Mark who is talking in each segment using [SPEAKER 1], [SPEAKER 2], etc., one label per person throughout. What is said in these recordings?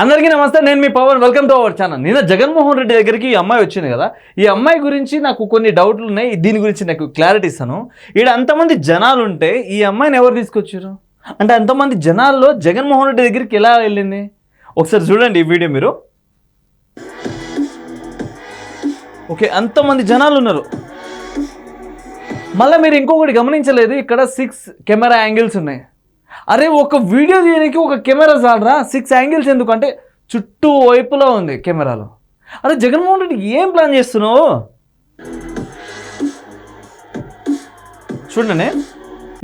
[SPEAKER 1] అందరికీ నమస్తే నేను మీ Pavan. Welcome to our channel నిన్న జగన్మోహన్ రెడ్డి దగ్గరికి ఈ అమ్మాయి వచ్చింది కదా. ఈ అమ్మాయి గురించి నాకు కొన్ని డౌట్లు ఉన్నాయి. దీని గురించి నాకు క్లారిటీ ఇస్తాను. ఈడ అంతమంది జనాలు ఉంటే ఈ అమ్మాయిని ఎవరు తీసుకొచ్చారు? అంటే అంతమంది జనాల్లో జగన్మోహన్ రెడ్డి దగ్గరికి ఎలా వెళ్ళింది? ఒకసారి చూడండి ఈ వీడియో మీరు. ఓకే అంతమంది జనాలు ఉన్నారు మళ్ళీ మీరు ఇంకొకటి గమనించలేదు. ఇక్కడ సిక్స్ కెమెరా యాంగిల్స్ ఉన్నాయి. అరే ఒక వీడియో తీయడానికి ఒక కెమెరా చాలరా? సిక్స్ యాంగిల్స్ ఎందుకు అంటే చుట్టూ వైపులో ఉంది కెమెరాలో. అరే జగన్మోహన్ రెడ్డి ఏం ప్లాన్ చేస్తున్నావు? చూడండి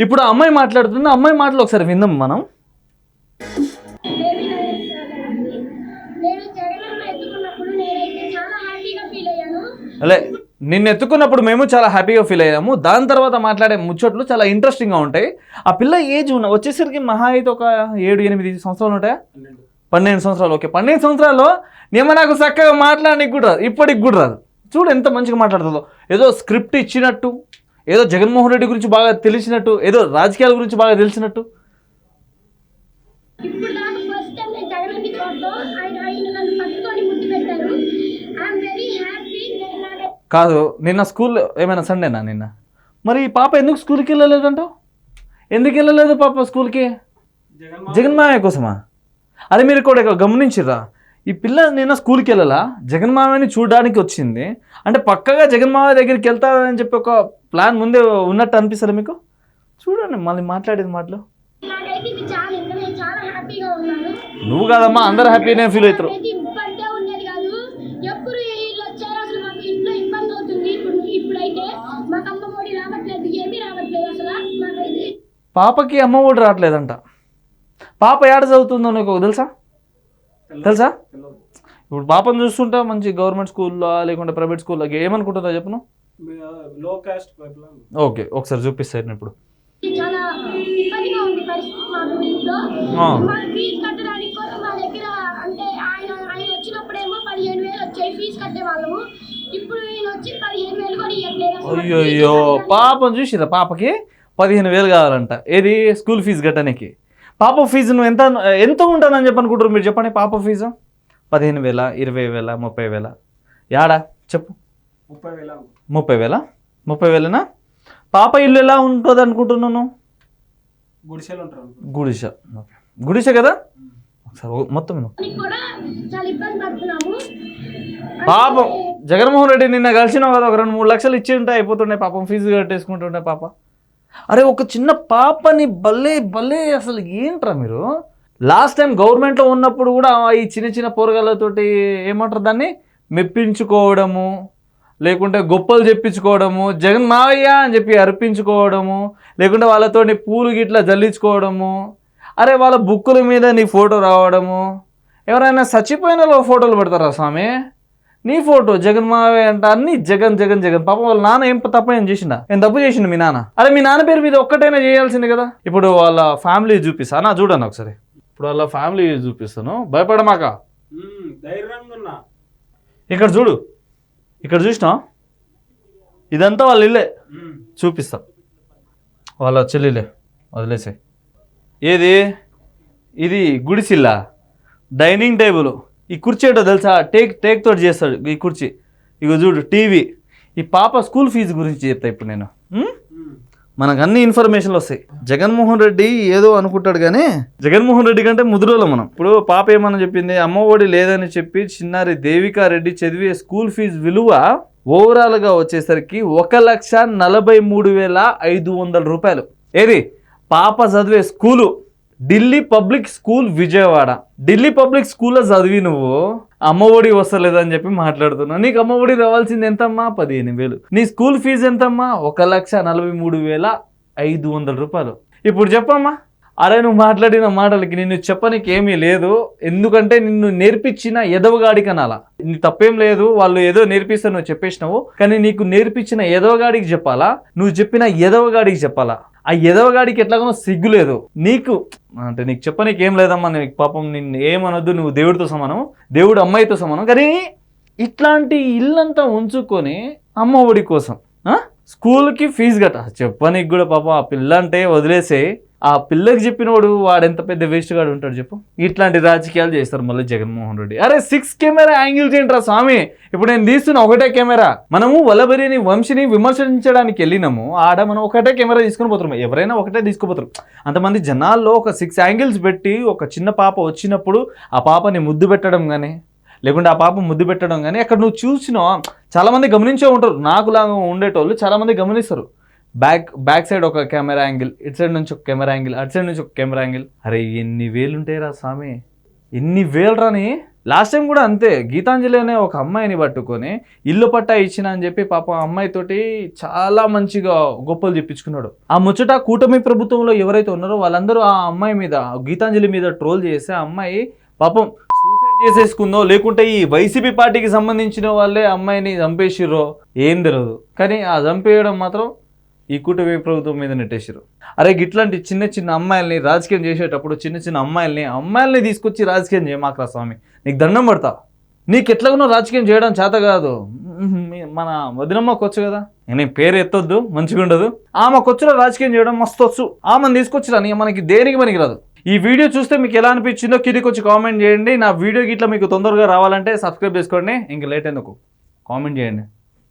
[SPEAKER 1] ఇప్పుడు ఆ అమ్మాయి మాట్లాడుతుంది అమ్మాయి మాటలు ఒకసారి విందాం మనం. అలే నిన్ను ఎత్తుకున్నప్పుడు మేము చాలా హ్యాపీగా ఫీల్ అయ్యాము. దాని తర్వాత మాట్లాడే ముచ్చట్లు చాలా ఇంట్రెస్టింగ్గా ఉంటాయి. ఆ పిల్ల ఏజ్ ఉన్న వచ్చేసరికి మహా అయితే ఒక ఏడు ఎనిమిది సంవత్సరాలు ఉంటాయా? పన్నెండు. సంవత్సరాలు ఓకే. పన్నెండు సంవత్సరాల్లో నేమ నాకు చక్కగా మాట్లాడడానికి కూడా రాదు. ఇప్పటికి కూడా రాదు. చూడు ఎంత మంచిగా మాట్లాడుతుందో. ఏదో స్క్రిప్ట్ ఇచ్చినట్టు ఏదో జగన్మోహన్ రెడ్డి గురించి బాగా తెలిసినట్టు ఏదో రాజకీయాల గురించి బాగా తెలిసినట్టు
[SPEAKER 2] ఇప్పుడు దాకా ఫస్ట్ టైం నేను జగనన్నకి చూడటం ఆయన ఆయన నన్ను పట్టుకొని ముద్దు పెట్టారు ఐఎమ్ వెరీ హ్యాపీ నేను నా
[SPEAKER 1] కాదు నిన్న స్కూల్ ఏమైనా సండేనా నిన్న? మరి ఈ పాప ఎందుకు స్కూల్కి వెళ్ళలేదంటావు ఎందుకు వెళ్ళలేదు పాప స్కూల్కి? జగన్ మామయ్య కోసమా? అది మీరు కూడా ఇక్కడ గమనించిర్రా. ఈ పిల్ల నిన్న స్కూల్కి వెళ్ళాలా? జగన్ మామయ్యని చూడడానికి వచ్చింది. అంటే పక్కగా జగన్ మామయ్య దగ్గరికి వెళ్తారని చెప్పి ఒక ప్లాన్ ముందే ఉన్నట్టు అనిపిస్తుంది మీకు? చూడండి మళ్ళీ మాట్లాడేది మాటలు.
[SPEAKER 2] నాకైతే ఇది చాలా ఇంకా నేను చాలా హ్యాపీగా ఉన్నాను.
[SPEAKER 1] నువ్వు కాదమ్మా అందరు హ్యాపీనే ఫీల్ అవుతారు పాపకి అమ్మ ఒడి రావట్లేదంట. పాప ఏడ చదువుతుందో నీకు తెలుసా? తెలుసా? ఇప్పుడు పాపను చూస్తుంటే మంచి గవర్నమెంట్ స్కూల్లో లేకుంటే ప్రైవేట్ స్కూల్లో ఏమనుకుంటుందో చెప్పను
[SPEAKER 3] లో కాస్ట్ పైప్లైన్
[SPEAKER 1] ఓకే ఒకసారి చూపిస్తాను ఇప్పుడు.
[SPEAKER 2] చాలా ఇబ్బందిగా ఉంది పరిస్థితి మాకు ఇంట్లో.
[SPEAKER 1] ఆ.
[SPEAKER 2] మాకు ఫీజు కట్టడానికి కూడా మా దగ్గర అంటే ఆయన ఆయన వచ్చినప్పుడేమో పదిహేను వేలు వచ్చాయి ఫీజు కట్టే వాళ్ళము. ఇప్పుడు ఈయన వచ్చి పదిహేను వేలు కూడా ఇవ్వట్లేదు అసలు.
[SPEAKER 1] అయ్యో పాపను చూసిరా పాపకి? పదిహేను వేలు కావాలంట. ఏది? స్కూల్ ఫీజు కట్టడానికి పాప ఫీజు నువ్వు ఎంత ఎంత ఉంటుందని చెప్పి అనుకుంటారు మీరు చెప్పండి పాప ఫీజు? పదిహేను వేల ఇరవై వేల ముప్పై వేల? యాడా? చెప్పు.
[SPEAKER 3] ముప్పై వేల
[SPEAKER 1] ముప్పై వేల? ముప్పై వేలనా? పాప ఇల్లు ఎలా ఉంటుంది అనుకుంటున్నాను
[SPEAKER 3] గుడిసెలు ఉంటారు
[SPEAKER 1] గుడిస. ఓకే. గుడిస కదా? ఒకసారి మొత్తం పాపం జగన్మోహన్ రెడ్డి నిన్న కలిసినావు కదా ఒక రెండు మూడు లక్షలు ఇచ్చి ఉంటే అయిపోతుండే పాపం ఫీజు కట్టేసుకుంటుండే పాప. అరే ఒక చిన్న పాపని భలే భలే అసలు ఏంట్రా మీరు? లాస్ట్ టైం గవర్నమెంట్లో ఉన్నప్పుడు కూడా ఈ చిన్న చిన్న పోరగాళ్ళతోటి ఏమంటారు దాన్ని? మెప్పించుకోవడము లేకుంటే గొప్పలు చెప్పించుకోవడము జగన్ మావయ్య అని చెప్పి అర్పించుకోవడము లేకుంటే వాళ్ళతోని పూలు గిట్లా జల్లించుకోవడము అరే వాళ్ళ బుక్కుల మీద నీ ఫోటో రావడము. ఎవరైనా చచ్చిపోయిన ఫోటోలు పెడతారా స్వామి? నీ ఫోటో జగన్ మావయ్య అంట అన్ని జగన్ జగన్ జగన్. పాపం వాళ్ళ నాన్న ఏం తప్పు ఏం చేసిండా? ఏం తప్పు చేసిండు మీ నాన్న? అరే మీ నాన్న పేరు మీద ఒక్కటైనా చేయాల్సింది కదా. ఇప్పుడు వాళ్ళ ఫ్యామిలీ చూపిస్తా. నా చూడండి ఒకసారి. ఇప్పుడు వాళ్ళ ఫ్యామిలీ చూపిస్తాను. భయపడమాక. ఇక్కడ చూడు. ఇక్కడ చూసినా? ఇదంతా వాళ్ళ ఇల్లే. చూపిస్తా. వాళ్ళ చెల్లిలే వదిలేసే ఏది? ఇది గుడిసిల్లా? Dining table. ఈ కుర్చీ ఏంటో తెలుసా? టేక్ టేక్ తోటి చేస్తాడు ఈ కుర్చీ. ఇక చూడు టీవీ. ఈ పాప స్కూల్ ఫీజు గురించి చెప్తా ఇప్పుడు నేను. మనకు అన్ని ఇన్ఫర్మేషన్లు వస్తాయి. జగన్మోహన్ రెడ్డి ఏదో అనుకుంటాడు కానీ జగన్మోహన్ రెడ్డి కంటే ముదురోలో మనం. ఇప్పుడు పాప ఏమని చెప్పింది? అమ్మఒడి లేదని చెప్పి చిన్నారి దేవికా రెడ్డి చదివే స్కూల్ ఫీజు విలువ ఓవరాల్గా వచ్చేసరికి ఒక లక్ష నలభై మూడు వేల ఐదు వందల రూపాయలు. ఏది? పాప చదివే school Delhi public school Vijayawada. Delhi public స్కూల్లో చదివి నువ్వు అమ్మఒడి వస్తలేదని చెప్పి మాట్లాడుతున్నావు. నీకు అమ్మఒడి రావాల్సింది ఎంతమ్మా? పదిహేను వేలు. నీ స్కూల్ ఫీజు ఎంతమ్మా? ఒక లక్ష నలభై మూడు వేల ఐదు వందల రూపాయలు. ఇప్పుడు చెప్పమ్మా. అరే నువ్వు మాట్లాడిన మాటలకి నిన్ను చెప్పనికి ఏమీ లేదు. ఎందుకంటే నిన్ను నేర్పించిన ఎదవగాడికి అనాలా నీ తప్పేం లేదు. వాళ్ళు ఏదో నేర్పిస్తే నువ్వు చెప్పేసినావు. కానీ నీకు నేర్పించిన ఎదవగాడికి చెప్పాలా? నువ్వు చెప్పిన ఎదవగాడికి చెప్పాలా? ఆ ఎదవగాడికి ఎట్లాగో సిగ్గు లేదు. నీకు అంటే నీకు చెప్పనీకి ఏం లేదమ్మా నీకు పాపం నిన్ను ఏమనొద్దు నువ్వు దేవుడితో సమానం దేవుడు అమ్మాయితో సమానం. కానీ ఇట్లాంటి ఇల్లంతా ఉంచుకొని అమ్మ ఒడి కోసం స్కూల్కి ఫీజు కట్ట. చెప్పనీకి కూడా పాపం ఆ పిల్ల అంటే వదిలేసే ఆ పిల్లకి చెప్పినోడు వాడు ఎంత పెద్ద వేస్ట్ గాడు ఉంటాడు చెప్పు. ఇట్లాంటి రాజకీయాలు చేస్తారు మళ్ళీ జగన్మోహన్ రెడ్డి. అరే సిక్స్ కెమెరా యాంగిల్స్ ఏంట్రా స్వామి. ఇప్పుడు నేను తీస్తున్న ఒకటే కెమెరా. మనము వలబరిని వంశిని విమర్శించడానికి వెళ్ళినాము. ఆడ మనం ఒకటే కెమెరా తీసుకుని పోతున్నాం ఎవరైనా ఒకటే తీసుకుపోతారు. అంతమంది జనాల్లో ఒక సిక్స్ యాంగిల్స్ పెట్టి ఒక చిన్న పాప వచ్చినప్పుడు ఆ పాపని ముద్దు పెట్టడం కానీ లేకుంటే ఆ పాప ముద్దు పెట్టడం కానీ అక్కడ నువ్వు చూసినా చాలామంది గమనించే ఉంటారు. నాకులాగా ఉండేటోళ్ళు చాలామంది గమనిస్తారు. బ్యాక్ బ్యాక్ సైడ్ ఒక కెమెరా యాంగిల్ ఇటు సైడ్ నుంచి ఒక కెమెరా యాంగిల్ అటు సైడ్ నుంచి ఒక కెమెరా యాంగిల్. అరే ఎన్ని వేలు ఉంటాయిరా స్వామి? ఎన్ని వేలు రాని లాస్ట్ టైం కూడా అంతే. గీతాంజలి అనే ఒక అమ్మాయిని పట్టుకొని ఇల్లు పట్టా ఇచ్చిన అని చెప్పి పాప అమ్మాయితోటి చాలా మంచిగా గొప్పలు చెప్పించుకున్నాడు ఆ ముచ్చట కూటమి ప్రభుత్వంలో ఎవరైతే ఉన్నారో వాళ్ళందరూ ఆ అమ్మాయి మీద గీతాంజలి మీద ట్రోల్ చేసి ఆ అమ్మాయి పాపం సూసైడ్ చేసేసుకుందో లేకుంటే ఈ వైసీపీ పార్టీకి సంబంధించిన వాళ్ళే అమ్మాయిని చంపేసిర్రో ఏం తెలియదు కానీ ఆ చంపేయడం మాత్రం ఈ కూటమి ప్రభుత్వం మీద నెట్టేశారు అరే గిట్లాంటి చిన్న చిన్న అమ్మాయిల్ని రాజకీయం చేసేటప్పుడు చిన్న చిన్న అమ్మాయిల్ని అమ్మాయిల్ని తీసుకొచ్చి రాజకీయం చేయమాకరా స్వామి. నీకు దండం పడతా. నీకు ఎట్లాగనో రాజకీయం చేయడం చేత కాదు. మన వదినమ్మకి వచ్చు కదా. నేను పేరు ఎత్తొద్దు మంచిగా ఉండదు. ఆమె కొచ్చులో రాజకీయం చేయడం మస్తు వచ్చు. ఆమెను తీసుకొచ్చిరా నీ మనకి దేనికి పనికిరాదు. ఈ వీడియో చూస్తే మీకు ఎలా అనిపించిందో కిందికి వచ్చి కామెంట్ చేయండి. నా వీడియో ఇట్లా మీకు తొందరగా రావాలంటే సబ్స్క్రైబ్ చేసుకోండి. ఇంక లేట్ ఎందుకు? కామెంట్ చేయండి.